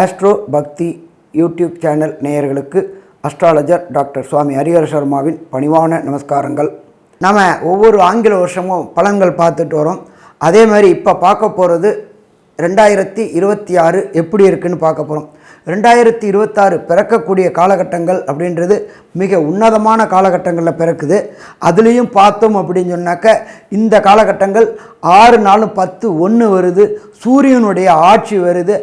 Astro Bhakti YouTube channel நேயர்களுக்கு astrologer doctor Swami Harihara சர்மாவின் பணிவான நமஸ்காரங்கள். நம்ம ஒவ்வொரு ஆங்கில வருஷமும் பலன்கள் பார்த்துட்டு வரோம். அதே மாதிரி இப்போ பார்க்க போகிறது ரெண்டாயிரத்தி இருபத்தி ஆறு எப்படி இருக்குன்னு பார்க்க போகிறோம் ரெண்டாயிரத்தி இருபத்தாறு பிறக்கக்கூடிய காலகட்டங்கள் அப்படின்றது மிக உன்னதமான காலகட்டங்களில் பிறக்குது. அதுலேயும் பார்த்தோம் அப்படின்னு சொன்னாக்க இந்த காலகட்டங்கள் ஆறு நாளும் பத்து ஒன்று வருது சூரியனுடைய ஆட்சி வருது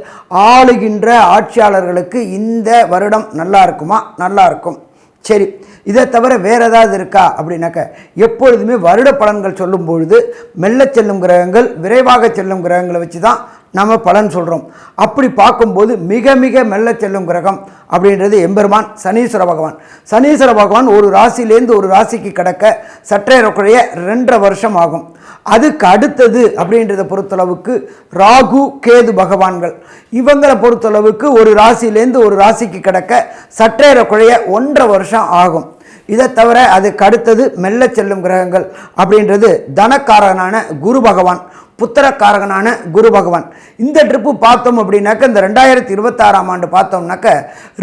ஆளுகின்ற ஆட்சியாளர்களுக்கு இந்த வருடம் நல்லா இருக்குமா? நல்லா இருக்கும். சரி இதை தவிர வேறு ஏதாவது இருக்கா? அப்படின்னாக்க எப்பொழுதுமே வருட பலன்கள் சொல்லும் பொழுது மெல்ல செல்லும் கிரகங்கள் விரைவாக செல்லும் கிரகங்களை வச்சு தான் நம்ம பலன் சொல்கிறோம் அப்படி பார்க்கும்போது மிக மிக மெல்ல செல்லும் கிரகம் அப்படின்றது எம்பெருமான் சனீஸ்வர பகவான். சனீஸ்வர பகவான் ஒரு ராசியிலேருந்து ஒரு ராசிக்கு கிடக்க சற்றேறக்குறைய ரெண்டரை வருஷம் ஆகும். அதுக்கு அடுத்தது அப்படின்றத பொறுத்தளவுக்கு ராகு கேது பகவான்கள். இவங்களை பொறுத்தளவுக்கு ஒரு ராசியிலேருந்து ஒரு ராசிக்கு கிடக்க சற்றேறக்குறைய ஒன்றரை வருஷம் ஆகும். இதை தவிர அதுக்கு அடுத்தது மெல்ல செல்லும் கிரகங்கள் அப்படின்றது தனக்காரனான குரு பகவான். புத்திரக்காரகனான குரு பகவான். இந்த ட்ரிப்பு பார்த்தோம் அப்படின்னாக்க இந்த ரெண்டாயிரத்தி இருபத்தாறாம் ஆண்டு பார்த்தோம்னாக்க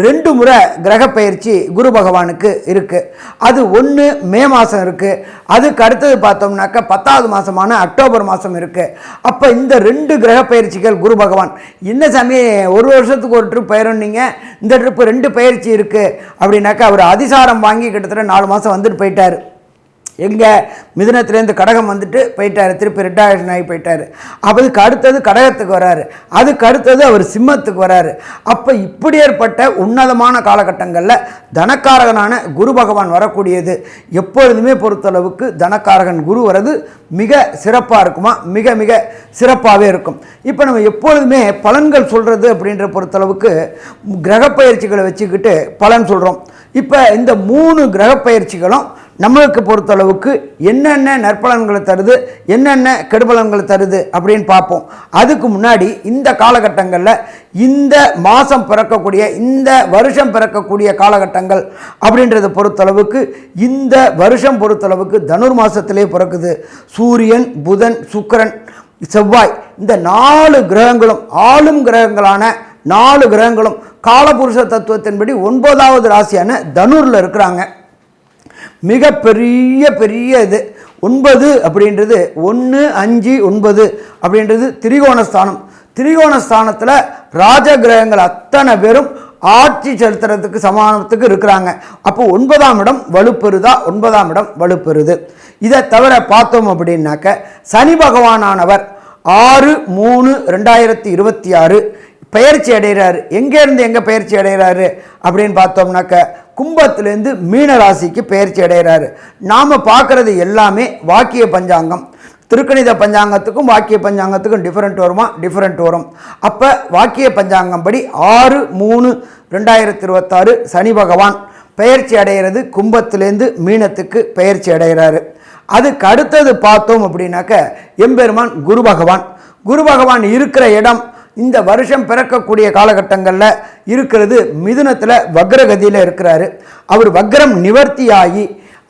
ரெண்டு முறை கிரக பயிற்சி குரு பகவானுக்கு இருக்குது அது ஒன்று மே மாதம் இருக்குது அதுக்கு அடுத்தது பார்த்தோம்னாக்க பத்தாவது மாதமான அக்டோபர் மாதம் இருக்குது அப்போ இந்த ரெண்டு கிரக பயிற்சிகள் குரு பகவான். என்ன சாமி ஒரு வருஷத்துக்கு ஒரு ட்ரிப் பயிரன்னீங்க இந்த ட்ரிப்பு ரெண்டு பயிற்சி இருக்குது அப்படின்னாக்க அவர் அதிசாரம் வாங்கி கிட்டத்தட்ட நாலு மாதம் வந்துட்டு போயிட்டார். எங்கே மிதுனத்துலேருந்து கடகம் வந்துட்டு போயிட்டார். திருப்பி ரிட்டையர்ஷன் ஆகி போயிட்டார். அதுக்கு அடுத்தது கடகத்துக்கு வராரு. அதுக்கு அடுத்தது அவர் சிம்மத்துக்கு வராரு. அப்போ இப்படி ஏற்பட்ட உன்னதமான காலகட்டங்களில் தனக்காரகனான குரு பகவான் வரக்கூடியது எப்பொழுதுமே பொறுத்தளவுக்கு தனக்காரகன் குரு வர்றது மிக சிறப்பாக இருக்குமா? மிக மிக சிறப்பாகவே இருக்கும். இப்போ நம்ம எப்பொழுதுமே பலன்கள் சொல்கிறது அப்படின்ற பொறுத்தளவுக்கு கிரகப்பயிற்சிகளை வச்சுக்கிட்டு பலன் சொல்கிறோம் இப்போ இந்த மூணு கிரகப்பயிற்சிகளும் நம்மளுக்கு பொறுத்தளவுக்கு என்னென்ன நற்பலன்களை தருது என்னென்ன கெடுபலன்களை தருது அப்படின்னு பார்ப்போம். அதுக்கு முன்னாடி இந்த காலகட்டங்களில் இந்த மாதம் பிறக்கக்கூடிய இந்த வருஷம் பிறக்கக்கூடிய காலகட்டங்கள் அப்படின்றத பொறுத்தளவுக்கு இந்த வருஷம் பொறுத்தளவுக்கு தனுர் மாதத்திலே பிறக்குது. சூரியன் புதன் சுக்கிரன் செவ்வாய் இந்த நாலு கிரகங்களும் ஆளும் கிரகங்களான நாலு கிரகங்களும் காலபுருஷ தத்துவத்தின்படி ஒன்பதாவது ராசியான தனுரில் இருக்கிறாங்க. மிக பெரிய பெரிய இது. ஒன்பது அப்படின்றது ஒன்று அஞ்சு ஒன்பது அப்படின்றது திரிகோணஸ்தானம். திரிகோணஸ்தானத்தில் ராஜகிரகங்கள் அத்தனை பேரும் ஆட்சி செலுத்துறதுக்கு சமானத்துக்கு இருக்கிறாங்க. அப்போ ஒன்பதாம் இடம் வலுப்பெறுதா? ஒன்பதாம் இடம் வலுப்பெறுது. இதை தவிர பார்த்தோம் அப்படின்னாக்க சனி பகவானானவர் ஆறு மூணு ரெண்டாயிரத்தி இருபத்தி ஆறு பயிற்சி அடைகிறாரு. எங்கேருந்து எங்கே பயிற்சி அடைகிறாரு? அப்படின்னு பார்த்தோம்னாக்க கும்பத்துலேருந்து மீன ராசிக்கு பயிற்சி அடைகிறாரு. நாம் பார்க்குறது எல்லாமே வாக்கிய பஞ்சாங்கம். திருக்கணித பஞ்சாங்கத்துக்கும் வாக்கிய பஞ்சாங்கத்துக்கும் டிஃப்ரெண்ட் வருமா? டிஃப்ரெண்ட் வரும். அப்போ வாக்கிய பஞ்சாங்கம் படி ஆறு மூணு ரெண்டாயிரத்தி இருபத்தாறு சனி பகவான் பயிற்சி அடைகிறது கும்பத்திலேருந்து மீனத்துக்கு பயிற்சி அடைகிறாரு. அதுக்கு அடுத்தது பார்த்தோம் அப்படின்னாக்க எம்பெருமான் குரு பகவான். குரு பகவான் இருக்கிற இடம் இந்த வருஷம் பிறக்கக்கூடிய காலகட்டங்களில் இருக்கிறது மிதுனத்தில் வக்ரகதியில் இருக்கிறாரு. அவர் வக்ரம் நிவர்த்தியாகி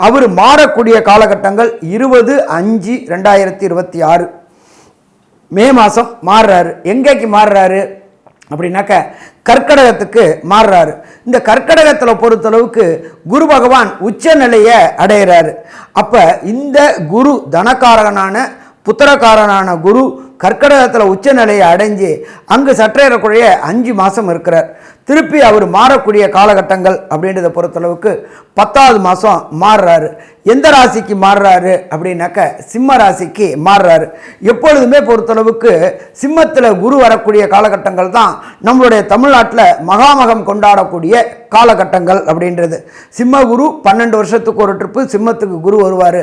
அவர் மாறக்கூடிய காலகட்டங்கள் இருபது அஞ்சு ரெண்டாயிரத்தி இருபத்தி ஆறு. மே மாதம் மாறுறாரு. எங்கேக்கு மாறுறாரு? அப்படின்னாக்க கற்கடகத்துக்கு மாறுறாரு. இந்த கற்கடகத்தில் பொறுத்தளவுக்கு குரு பகவான் உச்ச நிலையை அடைகிறாரு அப்போ இந்த குரு தனக்காரகனான புத்திரக்காரனான குரு கர்க்கடகத்தில் உச்ச நிலையை அடைஞ்சு அங்கு சற்றேறக்குறைய அஞ்சு மாதம் இருக்கிறார். திருப்பி அவர் மாறக்கூடிய காலகட்டங்கள் அப்படின்றத பொறுத்தளவுக்கு பத்தாவது மாதம் மாறுறாரு. எந்த ராசிக்கு மாறுறாரு அப்படின்னாக்க சிம்ம ராசிக்கு மாறுறாரு. எப்பொழுதுமே பொறுத்தளவுக்கு சிம்மத்தில் குரு வரக்கூடிய காலகட்டங்கள் தான் நம்மளுடைய தமிழ்நாட்டில் மகாமகம் கொண்டாடக்கூடிய காலகட்டங்கள் அப்படின்றது. சிம்ம குரு பன்னெண்டு வருஷத்துக்கு ஒரு ட்ரிப்பு சிம்மத்துக்கு குரு வருவார்.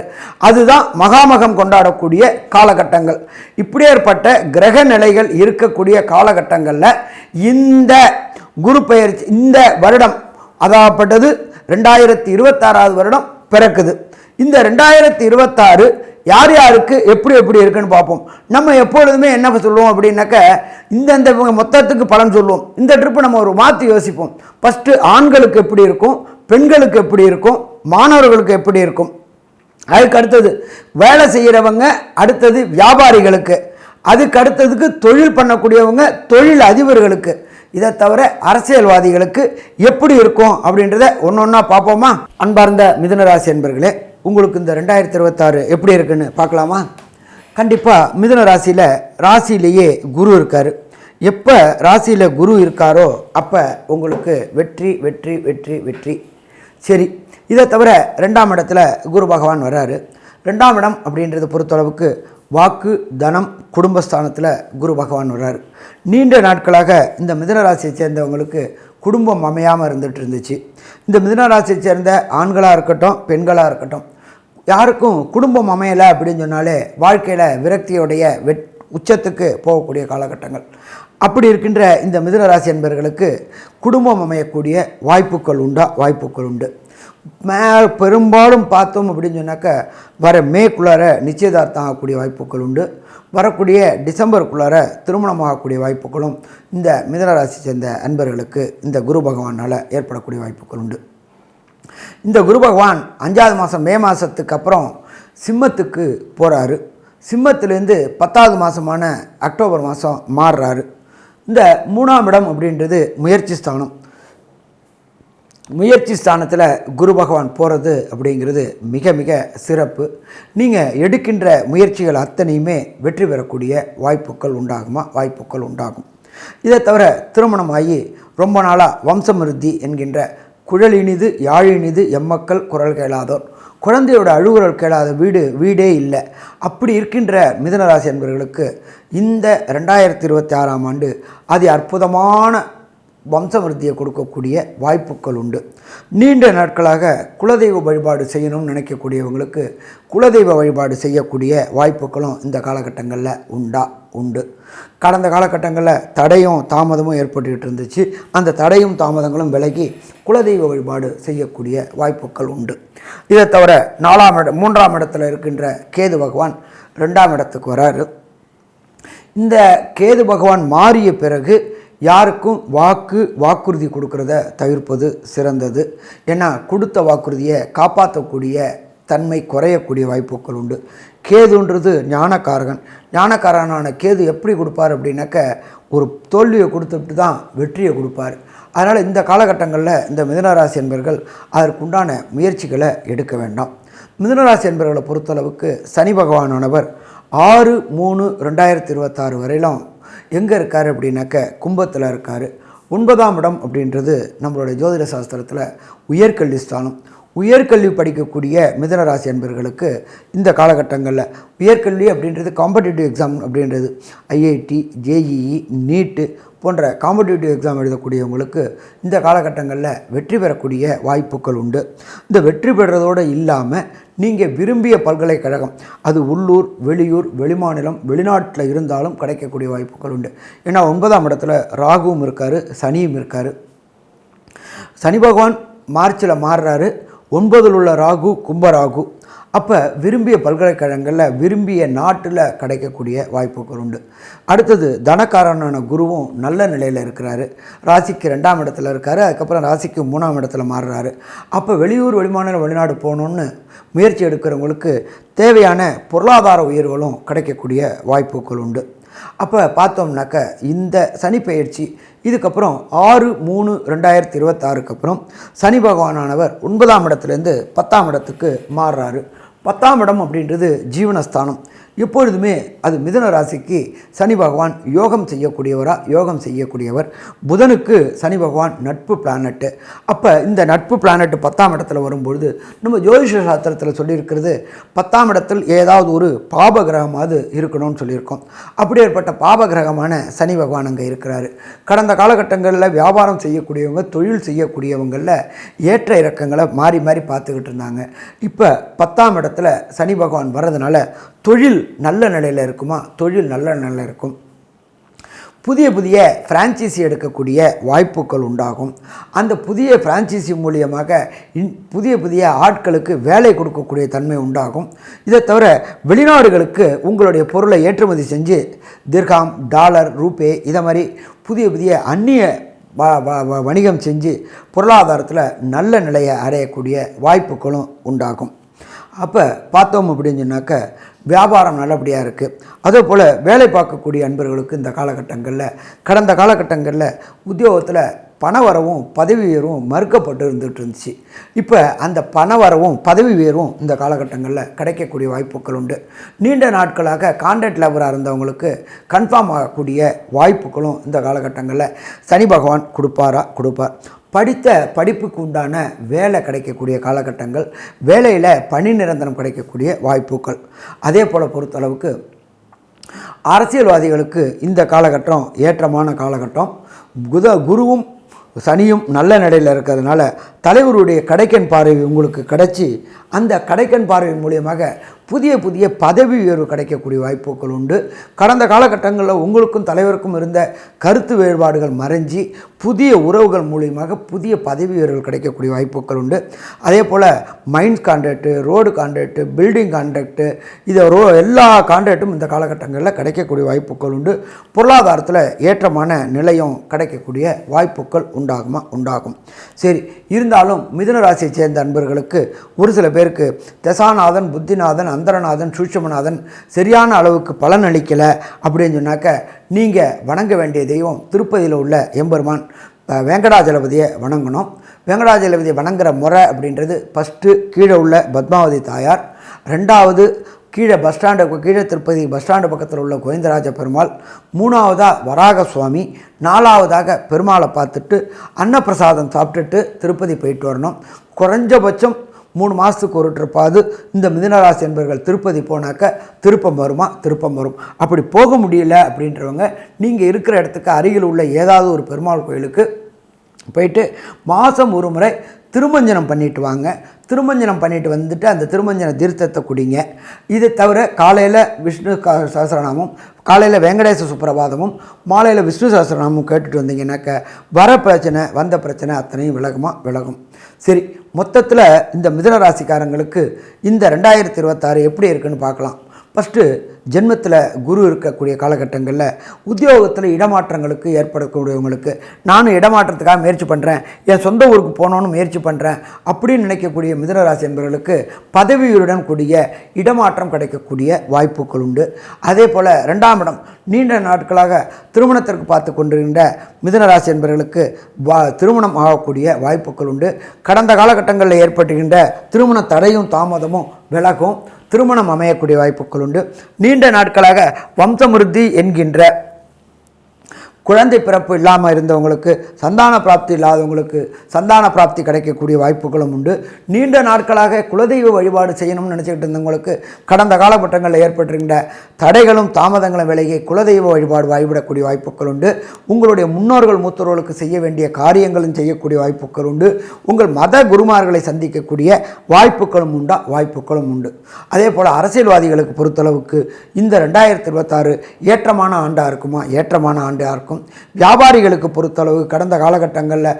அதுதான் மகாமகம் கொண்டாடக்கூடிய காலகட்டங்கள். இப்படியேற்பட்ட கிரக நிலைகள் இருக்கக்கூடிய காலகட்டங்களில் இந்த குரு பெயர்ச்சி இந்த வருடம் அதாகப்பட்டது ரெண்டாயிரத்தி இருபத்தாறாவது வருடம் பிறக்குது. இந்த ரெண்டாயிரத்தி இருபத்தாறு யார் யாருக்கு எப்படி எப்படி இருக்குன்னு பார்ப்போம். நம்ம எப்பொழுதுமே என்ன சொல்லுவோம் அப்படின்னாக்க இந்தந்த இவங்க மொத்தத்துக்கு பலன் சொல்லுவோம். இந்த ட்ரிப்பு நம்ம ஒரு மாற்றி யோசிப்போம். ஃபஸ்ட்டு ஆண்களுக்கு எப்படி இருக்கும் பெண்களுக்கு எப்படி இருக்கும் மாணவர்களுக்கு எப்படி இருக்கும். அதுக்கு அடுத்தது வேலை செய்கிறவங்க அடுத்தது வியாபாரிகளுக்கு. அதுக்கு அடுத்ததுக்கு தொழில் பண்ணக்கூடியவங்க தொழில் அதிபர்களுக்கு. இதை தவிர அரசியல்வாதிகளுக்கு எப்படி இருக்கும் அப்படின்றத ஒன்று ஒன்றா பார்ப்போமா? அன்பார்ந்த மிதுனராசி என்பர்களே உங்களுக்கு இந்த ரெண்டாயிரத்தி இருபத்தாறு எப்படி இருக்குன்னு பார்க்கலாமா? கண்டிப்பாக மிதுன ராசியில் ராசியிலேயே குரு இருக்கார். எப்போ ராசியில் குரு இருக்காரோ அப்போ உங்களுக்கு வெற்றி வெற்றி வெற்றி வெற்றி. சரி இதை தவிர ரெண்டாம் இடத்துல குரு பகவான் வர்றாரு ரெண்டாம் இடம் அப்படின்றத பொறுத்தளவுக்கு வாக்கு தனம் குடும்பஸ்தானத்தில் குரு பகவான் வர்றார். நீண்ட நாட்களாக இந்த மிதனராசியை சேர்ந்தவங்களுக்கு குடும்பம் அமையாமல் இருந்துட்டு இருந்துச்சு. இந்த மிதனராசியை சேர்ந்த ஆண்களாக இருக்கட்டும் பெண்களாக இருக்கட்டும் யாருக்கும் குடும்பம் அமையலை அப்படின்னு சொன்னாலே வாழ்க்கையில் விரக்தியுடைய வெட் உச்சத்துக்கு போகக்கூடிய காலகட்டங்கள். அப்படி இருக்கின்ற இந்த மிதுன என்பர்களுக்கு என்பவர்களுக்கு குடும்பம் அமையக்கூடிய வாய்ப்புகள் உண்டா? வாய்ப்புகள் உண்டு. மே பெரும்பாலும் பார்த்தோம் அப்படின்னு சொன்னாக்க வர மேக்குள்ளார நிச்சயதார்த்தம் ஆகக்கூடிய வாய்ப்புகள் உண்டு. வரக்கூடிய டிசம்பருக்குள்ளார திருமணம் ஆகக்கூடிய வாய்ப்புகளும் இந்த மிதனராசி சேர்ந்த அன்பர்களுக்கு இந்த குரு பகவானால் ஏற்படக்கூடிய வாய்ப்புகள் உண்டு. இந்த குரு பகவான் அஞ்சாவது மாதம் மே மாதத்துக்கு அப்புறம் சிம்மத்துக்கு போகிறாரு சிம்மத்திலேருந்து பத்தாவது மாதமான அக்டோபர் மாதம் மாறுறாரு. இந்த மூணாம் இடம் அப்படின்றது முயற்சி ஸ்தானம். முயற்சி ஸ்தானத்தில் குரு பகவான் போகிறது அப்படிங்கிறது மிக மிக சிறப்பு. நீங்கள் எடுக்கின்ற முயற்சிகள் அத்தனையுமே வெற்றி பெறக்கூடிய வாய்ப்புகள் உண்டாகுமா? வாய்ப்புகள் உண்டாகும். இதை தவிர திருமணமாகி ரொம்ப நாளாக வம்சமிருத்தி என்கின்ற குழலினிது யாழினிது எம்மக்கள் குரல் கேளாதோர். குழந்தையோட அழுகுரல் கேளாத வீடு வீடே இல்லை. அப்படி இருக்கின்ற மிதனராசி என்பவர்களுக்கு இந்த ரெண்டாயிரத்தி இருபத்தி ஆறாம் ஆண்டு அதி அற்புதமான வம்சவிருத்தியை கொடுக்கக்கூடிய வாய்ப்புகள் உண்டு. நீண்ட நாட்களாக குலதெய்வ வழிபாடு செய்யணும்னு நினைக்கக்கூடியவங்களுக்கு குலதெய்வ வழிபாடு செய்யக்கூடிய வாய்ப்புகளும் இந்த காலகட்டங்களில் உண்டா? உண்டு. கடந்த காலகட்டங்களில் தடையும் தாமதமும் ஏற்பட்டுக்கிட்டு இருந்துச்சு. அந்த தடையும் தாமதங்களும் விலகி குலதெய்வ வழிபாடு செய்யக்கூடிய வாய்ப்புகள் உண்டு. இதை தவிர நாலாம் இடம் மூன்றாம் இடத்துல இருக்கின்ற கேது பகவான் ரெண்டாம் இடத்துக்கு வராரு. இந்த கேது பகவான் மாறிய பிறகு யாருக்கும் வாக்கு வாக்குறுதி கொடுக்கறத தவிர்ப்பது சிறந்தது. ஏன்னா கொடுத்த வாக்குறுதியை காப்பாற்றக்கூடிய தன்மை குறையக்கூடிய வாய்ப்புகள் உண்டு. கேதுன்றது ஞானக்காரகன். ஞானக்காரனான கேது எப்படி கொடுப்பார் அப்படின்னாக்க ஒரு தோல்வியை கொடுத்துட்டு தான் வெற்றியை கொடுப்பார். அதனால் இந்த காலகட்டங்களில் இந்த மிதனராசி என்பர்கள் அதற்குண்டான முயற்சிகளை எடுக்க வேண்டாம். மிதனராசி என்பர்களை பொறுத்தளவுக்கு சனி பகவானானவர் ஆறு மூணு ரெண்டாயிரத்தி இருபத்தாறு வரையிலும் எங்கே இருக்கார் அப்படின்னாக்க கும்பத்தில் இருக்கார். ஒன்பதாம் இடம் அப்படின்றது நம்மளுடைய ஜோதிட சாஸ்திரத்தில் உயர்கல்வி ஸ்தானம். உயர்கல்வி படிக்கக்கூடிய மிதனராசி அன்பர்களுக்கு இந்த காலகட்டங்களில் உயர்கல்வி அப்படின்றது காம்படிட்டிவ் எக்ஸாம் அப்படின்றது. ஐஐடி ஜேஇஇ நீட்டு போன்ற காம்படிட்டிவ் எக்ஸாம் எழுதக்கூடியவங்களுக்கு இந்த காலகட்டங்களில் வெற்றி பெறக்கூடிய வாய்ப்புகள் உண்டு. இந்த வெற்றி பெறுறதோடு இல்லாமல் நீங்கள் விரும்பிய பல்கலைக்கழகம் அது உள்ளூர் வெளியூர் வெளிமாநிலம் வெளிநாட்டில் இருந்தாலும் கிடைக்கக்கூடிய வாய்ப்புகள் உண்டு. ஏன்னா ஒன்பதாம் இடத்துல ராகுவும் இருக்கார் சனியும் இருக்கார். சனி பகவான் மார்ச்சில் மாறுறாரு. ஒன்பதில் உள்ள ராகு கும்ப ராகு அப்போ விரும்பிய பல்கலைக்கழகங்களில் விரும்பிய நாட்டில் கிடைக்கக்கூடிய வாய்ப்புகள் உண்டு. அடுத்தது தனக்காரனான குருவும் நல்ல நிலையில் இருக்கிறாரு. ராசிக்கு ரெண்டாம் இடத்துல இருக்கார் அதுக்கப்புறம் ராசிக்கு மூணாம் இடத்துல மாறுறாரு. அப்போ வெளியூர் வெளிமாநில வெளிநாடு போகணுன்னு முயற்சி எடுக்கிறவங்களுக்கு தேவையான பொருளாதார உயர்வுகளும் கிடைக்கக்கூடிய வாய்ப்புகள் உண்டு. அப்போ பார்த்தோம்னாக்க இந்த சனி பயிற்சி இதுக்கப்புறம் ஆறு மூணு ரெண்டாயிரத்தி இருபத்தாறுக்கு அப்புறம் சனி பகவானானவர் ஒன்பதாம் இடத்துலேருந்து பத்தாம் இடத்துக்கு மாறுறாரு. பத்தாம் இடம் அப்படின்றது ஜீவனஸ்தானம். எப்பொழுதுமே அது மிதுன ராசிக்கு சனி பகவான் யோகம் செய்யக்கூடியவராக யோகம் செய்யக்கூடியவர். புதனுக்கு சனி பகவான் நட்பு பிளானட்டு அப்போ இந்த நட்பு பிளானட்டு பத்தாம் இடத்துல வரும்பொழுது நம்ம ஜோதிஷ சாஸ்திரத்தில் சொல்லியிருக்கிறது பத்தாம் இடத்தில் ஏதாவது ஒரு பாப கிரகமாவது இருக்கணும்னு சொல்லியிருக்கோம். அப்படி ஏற்பட்ட பாப கிரகமான சனி பகவான் அங்கே இருக்கிறாரு. கடந்த காலகட்டங்களில் வியாபாரம் செய்யக்கூடியவங்க தொழில் செய்யக்கூடியவங்களில் ஏற்ற இறக்கங்களை மாறி மாறி பார்த்துக்கிட்டு இருந்தாங்க. இப்போ பத்தாம் இடத்துல சனி பகவான் வர்றதுனால தொழில் நல்ல நிலையில் இருக்குமா? தொழில் நல்ல நிலையில் இருக்கும். புதிய புதிய ஃப்ரான்ச்சைசி எடுக்கக்கூடிய வாய்ப்புகள் உண்டாகும். அந்த புதிய ஃப்ரான்ச்சைசி மூலியமாக இன் புதிய புதிய ஆட்களுக்கு வேலை கொடுக்கக்கூடிய தன்மை உண்டாகும். இதை தவிர வெளிநாடுகளுக்கு உங்களுடைய பொருளை ஏற்றுமதி செஞ்சு திர்காம் டாலர் ரூபே இதை மாதிரி புதிய புதிய அந்நிய வ- வ- வ- வணிகம் செஞ்சு பொருளாதாரத்தில் நல்ல நிலையை அடையக்கூடிய வாய்ப்புகளும் உண்டாகும். அப்போ பார்த்தோம் அப்படின்னு சொன்னாக்க வியாபாரம் நல்லபடியாக இருக்குது அதே போல் வேலை பார்க்கக்கூடிய அன்பர்களுக்கு இந்த காலகட்டங்களில் கடந்த காலகட்டங்களில் உத்தியோகத்தில் பண வரவும் பதவி உயர்வும் மறுக்கப்பட்டு இருந்துகிட்டு இருந்துச்சு. இப்போ அந்த பண வரவும் பதவி உயர்வும் இந்த காலகட்டங்களில் கிடைக்கக்கூடிய வாய்ப்புகள் உண்டு. நீண்ட நாட்களாக கான்ட்ராக்ட் லேபராக இருந்தவங்களுக்கு கன்ஃபார்ம் ஆகக்கூடிய வாய்ப்புகளும் இந்த காலகட்டங்களில் சனி பகவான் கொடுப்பாரா கொடுப்பார். படித்த படிப்புக்கு உண்டான வேலை கிடைக்கக்கூடிய காலகட்டங்கள் வேலையில் பணி நிரந்தரம் கிடைக்கக்கூடிய வாய்ப்புகள். அதே போல் பொறுத்தளவுக்கு அரசியல்வாதிகளுக்கு இந்த காலகட்டம் ஏற்றமான காலகட்டம். குத குருவும் சனியும் நல்ல நிலையில் இருக்கிறதுனால தலைவருடைய கடைக்கன் பார்வை உங்களுக்கு கிடைச்சி அந்த கடைக்கன் பார்வை மூலியமாக புதிய புதிய பதவி உயர்வு கிடைக்கக்கூடிய வாய்ப்புகள் உண்டு. கடந்த காலகட்டங்களில் உங்களுக்கும் தலைவருக்கும் இருந்த கருத்து வேறுபாடுகள் மறைஞ்சி புதிய உறவுகள் மூலியமாக புதிய பதவி உயர்வுகள் கிடைக்கக்கூடிய வாய்ப்புகள் உண்டு. அதே போல் mines contract road contract building contract இதை ரோ எல்லா கான்ட்ராக்டும் இந்த காலகட்டங்களில் கிடைக்கக்கூடிய வாய்ப்புகள் உண்டு. பொருளாதாரத்தில் ஏற்றமான நிலையம் கிடைக்கக்கூடிய வாய்ப்புகள் உண்டாகுமா உண்டாகும். சரி இருந்தாலும் மிதுன ராசியை சேர்ந்த அன்பர்களுக்கு ஒரு சில பேருக்கு தசாநாதன் புத்திநாதன் சந்திரநாதன் சூட்சமநாதன் சரியான அளவுக்கு பலன் அளிக்கலை அப்படின்னு சொன்னாக்க நீங்கள் வணங்க வேண்டிய தெய்வம் திருப்பதியில் உள்ள எம்பெருமான் வெங்கடாஜலபதியை வணங்கணும். வெங்கடாஜலபதியை வணங்குற முறை அப்படின்றது ஃபஸ்ட்டு கீழே உள்ள பத்மாவதி தாயார் ரெண்டாவது கீழே பஸ் ஸ்டாண்டுக்கு கீழே திருப்பதி பஸ் ஸ்டாண்டு பக்கத்தில் உள்ள கோவிந்தராஜ பெருமாள் மூணாவதாக வராக சுவாமி நாலாவதாக பெருமாளை பார்த்துட்டு அன்னப்பிரசாதம் சாப்பிட்டுட்டு திருப்பதி போயிட்டு வரணும். குறைஞ்சபட்சம் மூணு மாதத்துக்கு ஒரு ட்ரிப்பாவது இந்த மிதனராசி என்பவர்கள் திருப்பதி போனாக்க திருப்பம் வருமா? திருப்பம் வரும். அப்படி போக முடியல அப்படின்றவங்க நீங்கள் இருக்கிற இடத்துக்கு அருகில் உள்ள ஏதாவது ஒரு பெருமாள் கோயிலுக்கு போயிட்டு மாதம் ஒரு முறை திருமஞ்சனம் பண்ணிட்டு வாங்க. திருமஞ்சனம் பண்ணிட்டு வந்துட்டு அந்த திருமஞ்சன தீர்த்தத்தை குடிங்க. இதை தவிர காலையில் விஷ்ணு சஹசிரநாமம் காலையில் வெங்கடேச சுப்பிரபாதமும் மாலையில் விஷ்ணு சஹஸ்ரநாமம் கேட்டுட்டு வந்தீங்கன்னாக்க வர பிரச்சனை வந்த பிரச்சனை அத்தனையும் விலகுமா? விலகும். சரி மொத்தத்தில் இந்த மிதன ராசிக்காரங்களுக்கு இந்த ரெண்டாயிரத்தி இருபத்தாறு எப்படி இருக்குன்னு பார்க்கலாம். ஃபஸ்ட்டு ஜென்மத்தில் குரு இருக்கக்கூடிய காலகட்டங்களில் உத்தியோகத்தில் இடமாற்றங்களுக்கு ஏற்படக்கூடியவங்களுக்கு நானும் இடமாற்றத்துக்காக முயற்சி பண்ணுறேன் என் சொந்த ஊருக்கு போகணுன்னு முயற்சி பண்ணுறேன் அப்படின்னு நினைக்கக்கூடிய மிதனராசி என்பவர்களுக்கு பதவியுடன் கூடிய இடமாற்றம் கிடைக்கக்கூடிய வாய்ப்புகள் உண்டு. அதே போல் ரெண்டாம் இடம் நீண்ட நாட்களாக திருமணத்திற்கு பார்த்து கொண்டிருக்கின்ற மிதுனராசி என்பவர்களுக்கு வா திருமணம் ஆகக்கூடிய வாய்ப்புகள் உண்டு. கடந்த காலகட்டங்களில் ஏற்பட்டுகின்ற திருமண தடையும் தாமதமும் விலகும். திருமணம் அமையக்கூடிய வாய்ப்புகள் உண்டு. நீண்ட நாட்களாக வம்சமிருத்தி என்கின்ற குழந்தை பிறப்பு இல்லாமல் இருந்தவங்களுக்கு சந்தான பிராப்தி இல்லாதவங்களுக்கு சந்தான பிராப்தி கிடைக்கக்கூடிய வாய்ப்புகளும் உண்டு. நீண்ட நாட்களாக குலதெய்வ வழிபாடு செய்யணும்னு நினச்சிக்கிட்டு இருந்தவங்களுக்கு கடந்த காலகட்டங்களில் ஏற்பட்டிருக்கின்ற தடைகளும் தாமதங்களும் விலகி குலதெய்வ வழிபாடு வாய்விடக்கூடிய வாய்ப்புகள் உண்டு. உங்களுடைய முன்னோர்கள் மூத்தோர்களுக்கு செய்ய வேண்டிய காரியங்களும் செய்யக்கூடிய வாய்ப்புகள் உண்டு. உங்கள் மத குருமார்களை சந்திக்கக்கூடிய வாய்ப்புகளும் உண்டா? வாய்ப்புகளும் உண்டு. அதே போல் அரசியல்வாதிகளுக்கு பொறுத்தளவுக்கு இந்த ரெண்டாயிரத்தி இருபத்தாறு ஏற்றமான ஆண்டாக இருக்குமா? ஏற்றமான ஆண்டாக இருக்கும் வியாபாரிகளுக்கு பொறுத்தளவு கடந்த காலகட்டங்களில்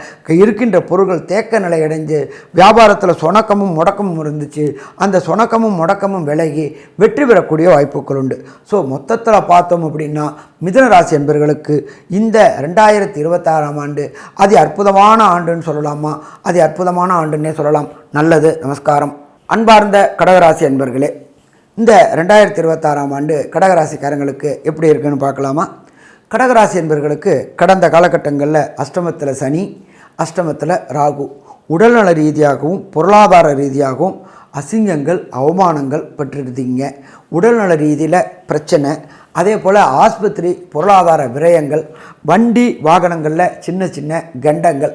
இருக்கின்ற பொருட்கள் தேக்க நிலை அடைஞ்சு வியாபாரத்தில் சொணக்கமும் முடக்கமும் இருந்துச்சு. அந்த சொணக்கமும் முடக்கமும் விலகி வெற்றி பெறக்கூடிய வாய்ப்புகள் உண்டு. ஸோ மொத்தத்தில் பார்த்தோம் அப்படின்னா மிதுன ராசி இந்த ரெண்டாயிரத்தி இருபத்தாறாம் ஆண்டு அது அற்புதமான ஆண்டுன்னு சொல்லலாமா? அது அற்புதமான ஆண்டுன்னே சொல்லலாம். நல்லது. நமஸ்காரம். அன்பார்ந்த கடகராசி அன்பர்களே இந்த ரெண்டாயிரத்தி இருபத்தாறாம் ஆண்டு கடகராசிக்காரங்களுக்கு எப்படி இருக்குன்னு பார்க்கலாமா? கடகராசி என்பவர்களுக்கு கடந்த காலகட்டங்களில் அஷ்டமத்தில் சனி அஷ்டமத்தில் ராகு. உடல்நல ரீதியாகவும் பொருளாதார ரீதியாகவும் அசிங்கங்கள் அவமானங்கள் பெற்றிருந்தீங்க உடல்நல ரீதியில் பிரச்சனை. அதே போல் ஆஸ்பத்திரி பொருளாதார விரயங்கள் வண்டி வாகனங்களில் சின்ன சின்ன கண்டங்கள்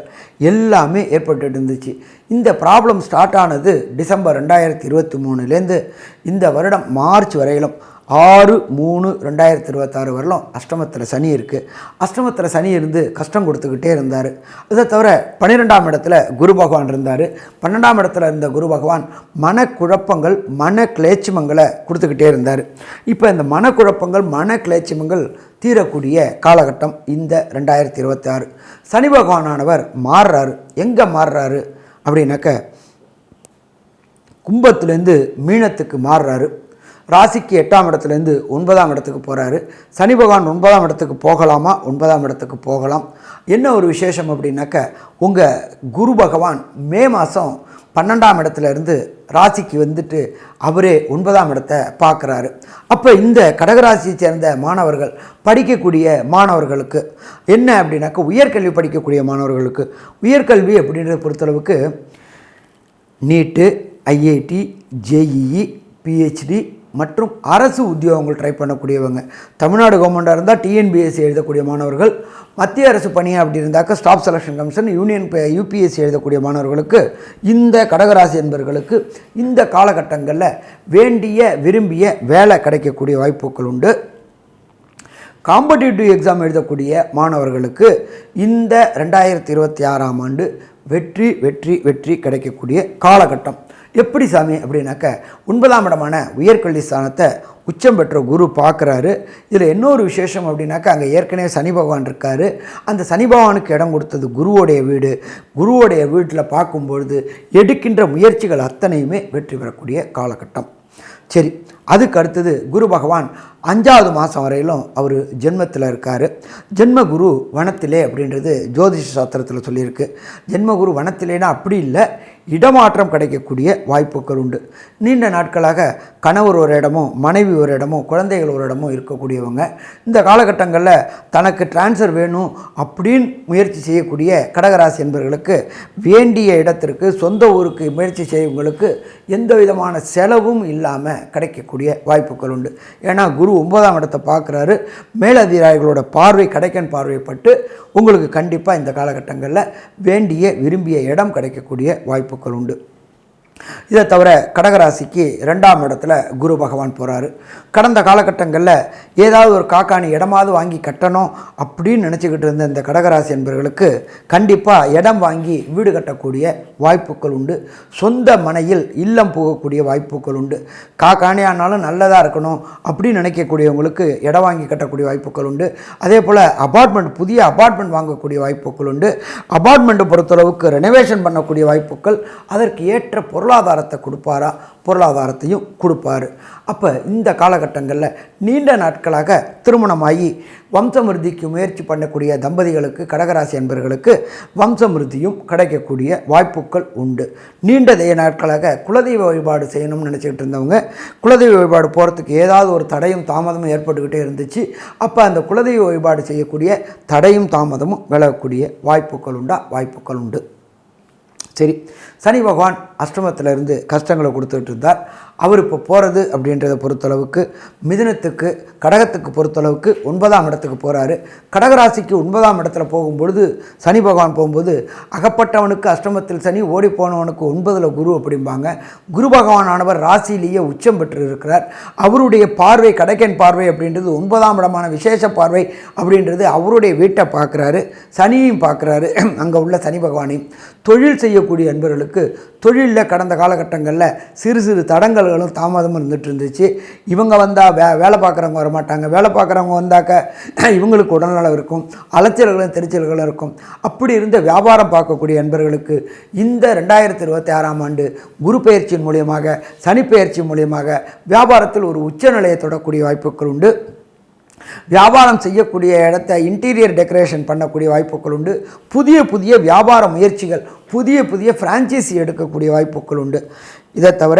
எல்லாமே ஏற்பட்டு இருந்துச்சு இந்த ப்ராப்ளம் ஸ்டார்ட் ஆனது டிசம்பர் ரெண்டாயிரத்தி இருபத்தி மூணுலேருந்து இந்த வருடம் மார்ச் வரையிலும். ஆறு மூணு ரெண்டாயிரத்தி இருபத்தாறு வரலும் அஷ்டமத்தில் சனி இருக்குது அஷ்டமத்தில் சனி இருந்து கஷ்டம் கொடுத்துக்கிட்டே இருந்தார். இதை தவிர பன்னிரெண்டாம் இடத்துல குரு பகவான் இருந்தார். பன்னெண்டாம் இடத்துல இருந்த குரு பகவான் மனக்குழப்பங்கள் மன கிளேச்சிமங்களை கொடுத்துக்கிட்டே இருந்தார். இப்போ இந்த மனக்குழப்பங்கள் மன கிளேச்சிமங்கள் தீரக்கூடிய காலகட்டம் இந்த ரெண்டாயிரத்தி இருபத்தி ஆறு சனி பகவானானவர் மாறுறாரு. எங்கே மாறுறாரு? அப்படின்னாக்க கும்பத்துலேருந்து மீனத்துக்கு மாறுறாரு. ராசிக்கு எட்டாம் இடத்துலேருந்து ஒன்பதாம் இடத்துக்கு போகிறாரு சனி பகவான் ஒன்பதாம் இடத்துக்கு போகலாமா? ஒன்பதாம் இடத்துக்கு போகலாம். என்ன ஒரு விசேஷம் அப்படின்னாக்க உங்கள் குரு பகவான் மே மாதம் பன்னெண்டாம் இடத்துலேருந்து ராசிக்கு வந்துட்டு அவரே ஒன்பதாம் இடத்தை பார்க்குறாரு அப்போ இந்த கடகராசியை சேர்ந்த மாணவர்கள் படிக்கக்கூடிய மாணவர்களுக்கு என்ன அப்படின்னாக்க உயர்கல்வி படிக்கக்கூடிய மாணவர்களுக்கு உயர்கல்வி அப்படின்றத பொறுத்தளவுக்கு நீட்டு ஐஐடி ஜேஇஇ பிஹெச்டி மற்றும் அரசு உத்தியோகங்கள் ட்ரை பண்ணக்கூடியவங்க. தமிழ்நாடு கவர்மெண்ட்டாக இருந்தால் டிஎன்பிஎஸ்சி எழுதக்கூடிய மாணவர்கள் மத்திய அரசு பணி அப்படி இருந்தாக்க staff selection commission union UPSC எழுதக்கூடிய மாணவர்களுக்கு இந்த கடகராசி என்பவர்களுக்கு இந்த காலகட்டங்களில் வேண்டிய விரும்பிய வேலை கிடைக்கக்கூடிய வாய்ப்புகள் உண்டு. காம்படிட்டிவ் எக்ஸாம் எழுதக்கூடிய மாணவர்களுக்கு இந்த ரெண்டாயிரத்தி இருபத்தி ஆறாம் ஆண்டு வெற்றி வெற்றி வெற்றி கிடைக்கக்கூடிய காலகட்டம். எப்படி சாமி? அப்படின்னாக்க ஒன்பதாம் இடமான உயர்கல்வி ஸ்தானத்தை உச்சம் பெற்ற குரு பார்க்குறாரு. இதில் இன்னொரு விசேஷம் அப்படின்னாக்கா அங்கே ஏற்கனவே சனி பகவான் இருக்கார். அந்த சனி பகவானுக்கு இடம் கொடுத்தது குருவோடைய வீடு. குருவோடைய வீட்டில் பார்க்கும்பொழுது எடுக்கின்ற முயற்சிகள் அத்தனையுமே வெற்றி பெறக்கூடிய காலகட்டம். சரி அதுக்கு அடுத்தது குரு பகவான் அஞ்சாவது மாதம் வரையிலும் அவர் ஜென்மத்தில் இருக்கார். ஜென்மகுரு வனத்திலே அப்படின்றது ஜோதிஷ சாஸ்திரத்தில் சொல்லியிருக்கு. ஜென்மகுரு வனத்திலேனா அப்படி இல்லை இடமாற்றம் கிடைக்கக்கூடிய வாய்ப்புகள் உண்டு. நீண்ட நாட்களாக கணவர் ஒரு இடமும் மனைவி ஒரு இடமும் குழந்தைகள் ஒரு இடமும் இருக்கக்கூடியவங்க இந்த காலகட்டங்களில் தனக்கு டிரான்ஸ்ஃபர் வேணும் அப்படின்னு முயற்சி செய்யக்கூடிய கடகராசி என்பவர்களுக்கு வேண்டிய இடத்திற்கு சொந்த ஊருக்கு முயற்சி செய்யவங்களுக்கு எந்த விதமான செலவும் இல்லாமல் கிடைக்கக்கூடிய வாய்ப்புகள் உண்டு. ஏன்னா குரு ஒன்பதாம் இடத்தை பார்க்குறாரு. மேலதிகாரிகளோட பார்வை கிடைக்கன் பார்வைப்பட்டு உங்களுக்கு கண்டிப்பாக இந்த காலகட்டங்களில் வேண்டிய விரும்பிய இடம் கிடைக்கக்கூடிய வாய்ப்புகள் உண்டு இதை தவிர கடகராசிக்கு ரெண்டாம் இடத்துல குரு பகவான் போகிறாரு கடந்த காலகட்டங்களில் ஏதாவது ஒரு காக்காணி இடமாவது வாங்கி கட்டணும் அப்படின்னு நினச்சிக்கிட்டு இருந்த இந்த கடகராசி என்பவர்களுக்கு கண்டிப்பாக இடம் வாங்கி வீடு கட்டக்கூடிய வாய்ப்புகள் உண்டு. சொந்த மனையில் இல்லம் போகக்கூடிய வாய்ப்புகள் உண்டு. காக்காணி ஆனாலும் நல்லதாக இருக்கணும் அப்படின்னு நினைக்கக்கூடியவங்களுக்கு இடம் வாங்கி கட்டக்கூடிய வாய்ப்புகள் உண்டு. அதே போல் அபார்ட்மெண்ட் புதிய அபார்ட்மெண்ட் வாங்கக்கூடிய வாய்ப்புகள் உண்டு. அபார்ட்மெண்ட்டை பொறுத்தளவுக்கு ரெனோவேஷன் பண்ணக்கூடிய வாய்ப்புகள் அதற்கு ஏற்ற பொருளாதாரத்தை கொடுப்பாரா? பொருளாதாரத்தையும் கொடுப்பாரு. அப்போ இந்த காலகட்டங்களில் நீண்ட நாட்களாக திருமணமாகி வம்சமிருதிக்கு முயற்சி பண்ணக்கூடிய தம்பதிகளுக்கு கடகராசி என்பவர்களுக்கு வம்சமிருதியும் கிடைக்கக்கூடிய வாய்ப்புகள் உண்டு. நீண்ட நாட்களாக குலதெய்வ வழிபாடு செய்யணும்னு நினச்சிக்கிட்டு இருந்தவங்க குலதெய்வ வழிபாடு போகிறதுக்கு ஏதாவது ஒரு தடையும் தாமதமும் ஏற்பட்டுக்கிட்டே இருந்துச்சு. அப்போ அந்த குலதெய்வ வழிபாடு செய்யக்கூடிய தடையும் தாமதமும் விலகக்கூடிய வாய்ப்புகள் உண்டா? வாய்ப்புகள் உண்டு. சரி சனி பகவான் அஷ்டமத்தில் இருந்து கஷ்டங்களை கொடுத்துட்டு இருந்தார். அவர் இப்போ போகிறது அப்படின்றத பொறுத்தளவுக்கு மிதுனத்துக்கு கடகத்துக்கு பொறுத்தளவுக்கு ஒன்பதாம் இடத்துக்கு போகிறாரு கடகராசிக்கு ஒன்பதாம் இடத்துல போகும்பொழுது சனி பகவான் போகும்போது அகப்பட்டவனுக்கு அஷ்டமத்தில் சனி ஓடி போனவனுக்கு ஒன்பதில் குரு அப்படிம்பாங்க. குரு பகவான் ஆனவர் ராசியிலேயே உச்சம் பெற்று இருக்கிறார் அவருடைய பார்வை கடக்கன் பார்வை அப்படின்றது ஒன்பதாம் இடமான விசேஷ பார்வை அப்படின்றது அவருடைய வீட்டை பார்க்குறாரு. சனியையும் பார்க்குறாரு. அங்கே உள்ள சனி பகவானையும். தொழில் செய்யக்கூடிய அன்பர்களுக்கு தொழிலில் கடந்த காலகட்டங்களில் சிறு சிறு தடங்கள் தடங்கல்களும் தாமதமும் இருந்துட்டு இருந்துச்சு. இவங்க வந்தால் வே வேலை பார்க்குறவங்க வர மாட்டாங்க வேலை பார்க்குறவங்க வந்தாக்க இவங்களுக்கு உடல்நலம் இருக்கும் அலைச்சல்களும் தெரிச்சல்களும் இருக்கும். அப்படி இருந்த வியாபாரம் பார்க்கக்கூடிய நண்பர்களுக்கு இந்த ரெண்டாயிரத்தி இருபத்தி ஆறாம் ஆண்டு குரு பயிற்சியின் மூலியமாக சனி மூலியமாக வியாபாரத்தில் ஒரு உச்சநிலையை தொடக்கூடிய வாய்ப்புகள் உண்டு. வியாபாரம் செய்யக்கூடிய இடத்த இன்டீரியர் டெக்கரேஷன் பண்ணக்கூடிய வாய்ப்புகள் உண்டு. புதிய புதிய வியாபார முயற்சிகள் புதிய புதிய ஃப்ரான்ச்சைசி எடுக்கக்கூடிய வாய்ப்புகள் உண்டு. இதை தவிர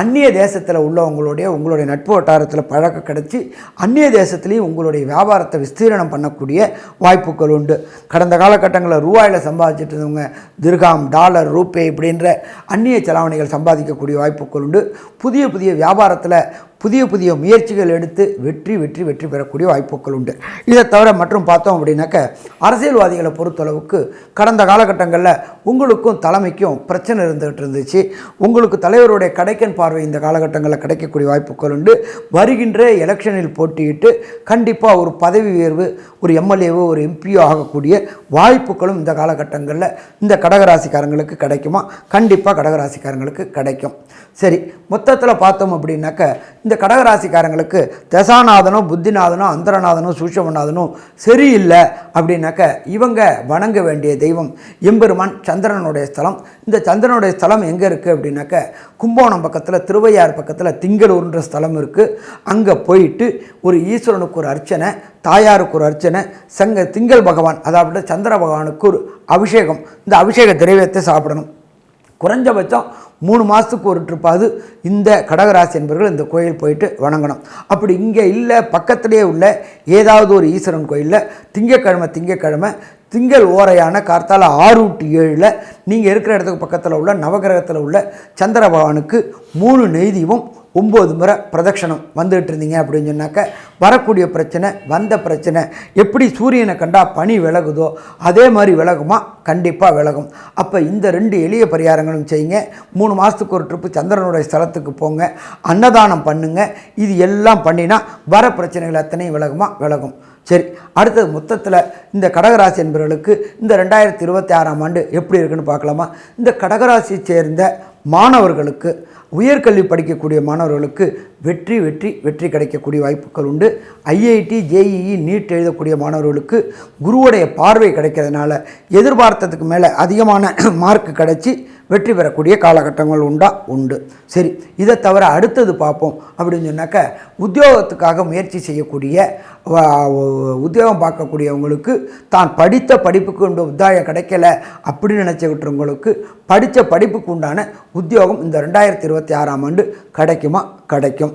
அந்நிய தேசத்தில் உள்ளவங்களுடைய உங்களுடைய நட்பு வட்டாரத்தில் பழக்கம் கிடச்சி அந்நிய தேசத்துலேயும் உங்களுடைய வியாபாரத்தை விஸ்தீரணம் பண்ணக்கூடிய வாய்ப்புகள் உண்டு. கடந்த காலகட்டங்களில் ரூபாயில் சம்பாதிச்சிட்டு இருந்தவங்க திர்காம் டாலர் ரூபே இப்படின்ற அந்நிய செலாவணிகள் சம்பாதிக்கக்கூடிய வாய்ப்புகள் உண்டு. புதிய புதிய வியாபாரத்தில் புதிய புதிய முயற்சிகள் எடுத்து வெற்றி வெற்றி வெற்றி பெறக்கூடிய வாய்ப்புகள் உண்டு. இதை தவிர மற்றும் பார்த்தோம் அப்படின்னாக்க அரசியல்வாதிகளை பொறுத்தளவுக்கு கடந்த காலகட்டங்களில் உங்களுக்கும் தலைமைக்கும் பிரச்சனை இருந்துகிட்டு இருந்துச்சு. உங்களுக்கு தலைவருடைய கடைக்கன் பார்வை இந்த காலகட்டங்களில் கிடைக்கக்கூடிய வாய்ப்புகள் உண்டு. வருகின்ற எலெக்ஷனில் போட்டியிட்டு கண்டிப்பாக ஒரு பதவி உயர்வு ஒரு எம்எல்ஏவோ ஒரு எம்பியோ ஆகக்கூடிய வாய்ப்புகளும் இந்த காலகட்டங்களில் இந்த கடகராசிக்காரங்களுக்கு கிடைக்குமா? கண்டிப்பாக கடகராசிக்காரங்களுக்கு கிடைக்கும். சரி மொத்தத்தில் பார்த்தோம் அப்படின்னாக்க இந்த கடகராசிக்காரங்களுக்கு தசாநாதனும் புத்திநாதனும் அந்தரநாதனும் சூஷமநாதனும் சரியில்லை அப்படின்னாக்க இவங்க வணங்க வேண்டிய தெய்வம் எம்பெருமான் சந்திரனுடைய ஸ்தலம். இந்த சந்திரனுடைய ஸ்தலம் எங்கே இருக்குது அப்படின்னாக்க கும்போணம் பக்கத்தில் திருவையார் பக்கத்தில் திங்களூர்ன்ற ஸ்தலம் இருக்குது அங்கே போயிட்டு ஒரு ஈஸ்வரனுக்கு ஒரு அர்ச்சனை தாயாருக்கு ஒரு அர்ச்சனை சங்க திங்கள் பகவான் அதாவது சந்திர பகவானுக்கு ஒரு அபிஷேகம். இந்த அபிஷேக திரவியத்தை சாப்பிடணும். குறைஞ்சபட்சம் மூணு மாதத்துக்கு ஒரு ட்ரிப்பாவது இந்த கடகராசி என்பவர்கள் இந்த கோயில் போயிட்டு வணங்கணும். அப்படி இங்கே இல்லை பக்கத்திலே உள்ள ஏதாவது ஒரு ஈஸ்வரன் கோயிலில் திங்கக்கிழமை திங்கக்கிழமை திங்கள் ஓரையான கார்த்தால ஆறு டு ஏழில் நீங்கள் இருக்கிற இடத்துக்கு பக்கத்தில் உள்ள நவகிரகத்தில் உள்ள சந்திர பகவானுக்கு மூணு நெய்தீபம் ஒம்பது முறை பிரதட்சணம் வந்துகிட்டு இருந்தீங்க அப்படின்னு சொன்னாக்க வரக்கூடிய பிரச்சனை வந்த பிரச்சனை எப்படி சூரியனை கண்டா பனி விலகுதோ அதே மாதிரி விலகுமா? கண்டிப்பாக விலகும். அப்போ இந்த ரெண்டு எளிய பரிகாரங்களும் செய்யுங்க. மூணு மாதத்துக்கு ஒரு ட்ரிப்பு சந்திரனுடைய ஸ்தலத்துக்கு போங்க. அன்னதானம் பண்ணுங்க. இது எல்லாம் பண்ணினா வர பிரச்சனைகள் அத்தனையும் விலகுமா? விலகும். சரி அடுத்தது மொத்தத்தில் இந்த கடகராசி என்பவர்களுக்கு இந்த ரெண்டாயிரத்தி இருபத்தி ஆறாம் ஆண்டு எப்படி இருக்குன்னு பார்க்கலாமா? இந்த கடகராசியை சேர்ந்த மாணவர்களுக்கு உயர்கல்வி படிக்கக்கூடிய மாணவர்களுக்கு வெற்றி வெற்றி வெற்றி கிடைக்கக்கூடிய வாய்ப்புகள் உண்டு. ஐஐடி ஜேஇஇ நீட் எழுதக்கூடிய மாணவர்களுக்கு குருவுடைய பார்வை கிடைக்கிறதுனால எதிர்பார்த்ததுக்கு மேலே அதிகமான மார்க் கிடைச்சி வெற்றி பெறக்கூடிய காலகட்டங்கள் உண்டா? உண்டு. சரி இதை தவிர அடுத்தது பார்ப்போம் அப்படின்னு சொன்னாக்க உத்தியோகத்துக்காக முயற்சி செய்யக்கூடிய உத்தியோகம் பார்க்கக்கூடியவங்களுக்கு தான் படித்த படிப்புக்கு உண்டு உத்தாயம் கிடைக்கல அப்படின்னு நினச்சிக்கிட்டவங்களுக்கு படித்த படிப்புக்கு உண்டான உத்தியோகம் இந்த ரெண்டாயிரத்தி இருபத்தி ஆறாம் ஆண்டு கிடைக்குமா? கிடைக்கும்.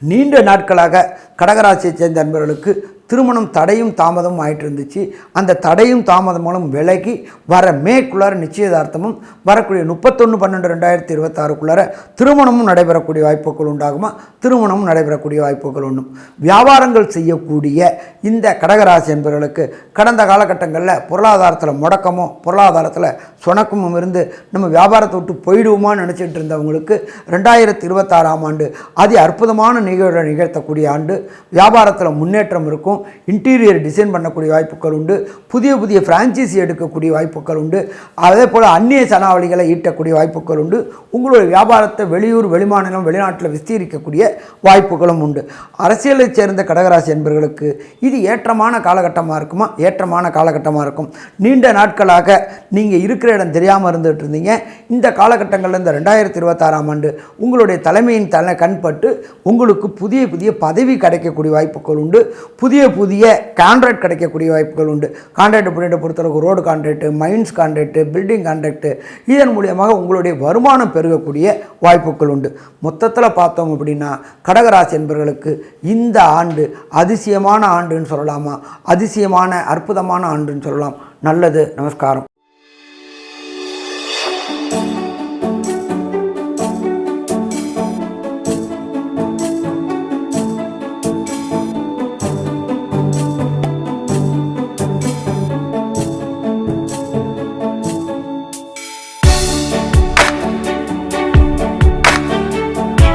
நீண்ட நாட்களாக கடகராசியை சேர்ந்த நண்பர்களுக்கு திருமணம் தடையும் தாமதமும் ஆயிட்டு இருந்துச்சு அந்த தடையும் தாமதமும் விலகி வர மேக்குள்ளார நிச்சயதார்த்தமும் வரக்கூடிய முப்பத்தொன்று பன்னெண்டு ரெண்டாயிரத்தி இருபத்தாறுக்குள்ளார திருமணமும் நடைபெறக்கூடிய வாய்ப்புகள் உண்டாகுமா? திருமணமும் நடைபெறக்கூடிய வாய்ப்புகள் உண்டும். வியாபாரங்கள் செய்யக்கூடிய இந்த கடகராசி என்பவர்களுக்கு கடந்த காலகட்டங்களில் பொருளாதாரத்தில் முடக்கமும் பொருளாதாரத்தில் சுணக்கமும் இருந்து நம்ம வியாபாரத்தை விட்டு போயிடுவோமான்னு நினச்சிட்டு இருந்தவங்களுக்கு ரெண்டாயிரத்தி இருபத்தாறாம் ஆண்டு அதி அற்புதமான நிகழ்வை நிகழ்த்தக்கூடிய ஆண்டு. வியாபாரத்தில் முன்னேற்றம் இருக்கும். இன்டீரியர் டிசைன் பண்ணக்கூடிய வாய்ப்புகள் உண்டு. புதிய புதிய ஃப்ரான்ச்சைசி எடுக்கக்கூடிய வாய்ப்புகள் உண்டு. அதே போல் அந்நிய சனாவளிகளை ஈட்டக்கூடிய வாய்ப்புகள் உண்டு. உங்களுடைய வியாபாரத்தை வெளியூர் வெளிமாநிலம் வெளிநாட்டில் விஸ்தீரிக்கக்கூடிய வாய்ப்புகளும் உண்டு. அரசியலைச் சேர்ந்த கடகராசி என்பவர்களுக்கு இது ஏற்றமான காலகட்டமாக இருக்குமா? ஏற்றமான காலகட்டமாக இருக்கும். நீண்ட நாட்களாக நீங்கள் இருக்கிற இடம் தெரியாமல் இருந்துகிட்டு இருந்தீங்க. இந்த காலகட்டங்களில் இந்த ரெண்டாயிரத்தி இருபத்தாறாம் ஆண்டு உங்களுடைய தலைமையின் தலை கண்பட்டு உங்களுக்கு புதிய புதிய பதவி கிடைக்கக்கூடிய வாய்ப்புகள் உண்டு. புதிய புதிய கான்ட்ராக்ட் கிடைக்கக்கூடிய வாய்ப்புகள் உண்டு. கான்ட்ராக்ட் பண்ணிட்டு பொறுத்தளவுக்கு road contract mines contract building contract இதன் மூலியமாக உங்களுடைய வருமானம் பெருகக்கூடிய வாய்ப்புகள் உண்டு. மொத்தத்தில் பார்த்தோம் அப்படின்னா கடகராசி என்பவர்களுக்கு இந்த ஆண்டு அதிசயமான ஆண்டு ஆண்டுன்னு சொல்லலாமா? அதிசயமான அற்புதமான ஆண்டுன்னு சொல்லலாம். நல்லது. நமஸ்காரம்.